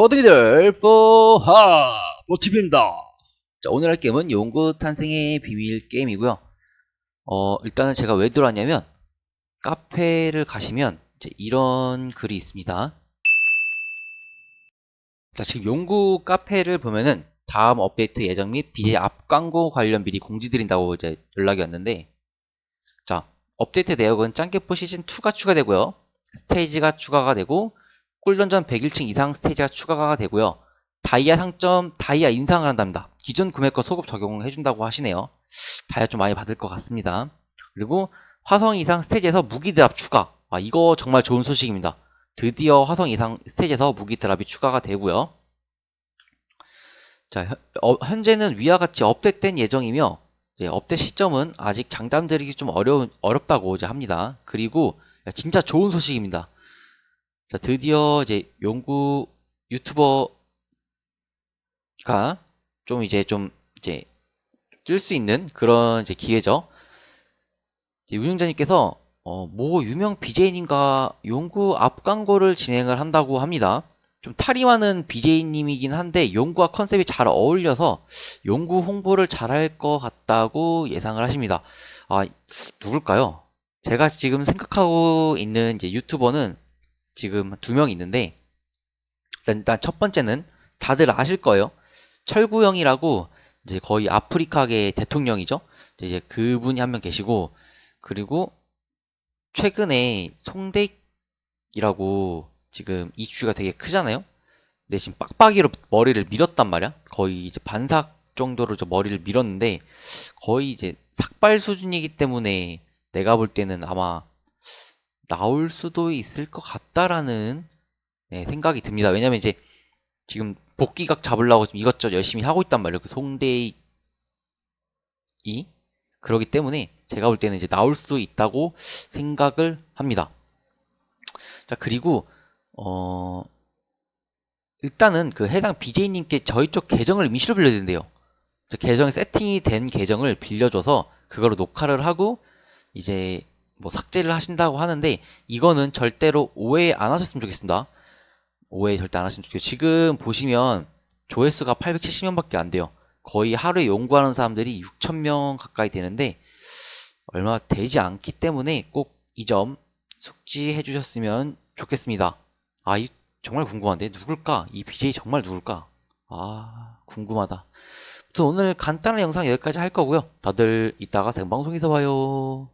뽀득이들 뽀하! 뽀티입니다. 자 오늘 할 게임은 용구 탄생의 비밀 게임이고요. 어 일단은 제가 왜 들어왔냐면 카페를 가시면 이제 이런 글이 있습니다. 자 지금 용구 카페를 보면은 다음 업데이트 예정 및 BJ 앞 광고 관련 미리 공지드린다고 이제 연락이 왔는데 자 업데이트 내역은 짱깨포 시즌2가 추가되고요. 스테이지가 추가가 되고 꿀던전 101층 이상 스테이지가 추가가 되고요. 다이아 상점, 다이아 인상을 한답니다. 기존 구매가 소급 적용을 해준다고 하시네요. 다이아 좀 많이 받을 것 같습니다. 그리고 화성 이상 스테이지에서 무기 드랍 추가. 아, 이거 정말 좋은 소식입니다. 드디어 화성 이상 스테이지에서 무기 드랍이 추가가 되고요. 자, 현- 어, 현재는 위와 같이 업데이트된 예정이며 이제 업데이트 시점은 아직 장담드리기 좀 어려운 어렵다고 이제 합니다. 그리고 진짜 좋은 소식입니다. 자, 드디어 이제 용구 유튜버가 좀 이제 좀 이제 뜰 수 있는 그런 이제 기회죠. 운영자님께서 어, 모 유명 BJ님과 용구 앞 광고를 진행을 한다고 합니다. 좀 탈이 많은 BJ님이긴 한데 용구와 컨셉이 잘 어울려서 용구 홍보를 잘할 것 같다고 예상을 하십니다. 아, 누굴까요? 제가 지금 생각하고 있는 이제 유튜버는 지금 두 명 있는데 일단, 일단 첫 번째는 다들 아실 거예요. 철구형이라고 이제 거의 아프리카계 대통령이죠. 이제 그분이 한 명 계시고 그리고 최근에 송대익이라고 지금 이슈가 되게 크잖아요. 근데 지금 빡빡이로 머리를 밀었단 말이야. 거의 이제 반삭 정도로 저 머리를 밀었는데 거의 이제 삭발 수준이기 때문에 내가 볼 때는 아마 나올 수도 있을 것 같다라는 네, 생각이 듭니다. 왜냐면 이제 지금 복귀각 잡으려고 지금 이것저것 열심히 하고 있단 말이에요. 그 송대익이 그러기 때문에 제가 볼 때는 이제 나올 수도 있다고 생각을 합니다. 자 그리고 어 일단은 그 해당 BJ님께 저희 쪽 계정을 임시로 빌려야 된대요. 계정이 세팅이 된 계정을 빌려줘서 그거로 녹화를 하고 이제 뭐 삭제를 하신다고 하는데 이거는 절대로 오해 안 하셨으면 좋겠습니다. 오해 절대 안 하시면 좋겠어요. 지금 보시면 조회수가 870명밖에 안 돼요. 거의 하루에 연구하는 사람들이 6,000명 가까이 되는데 얼마 되지 않기 때문에 꼭 이 점 숙지해 주셨으면 좋겠습니다. 아, 이 정말 궁금한데 누굴까? 이 BJ 정말 누굴까? 아, 궁금하다. 아무튼 오늘 간단한 영상 여기까지 할 거고요. 다들 이따가 생방송에서 봐요.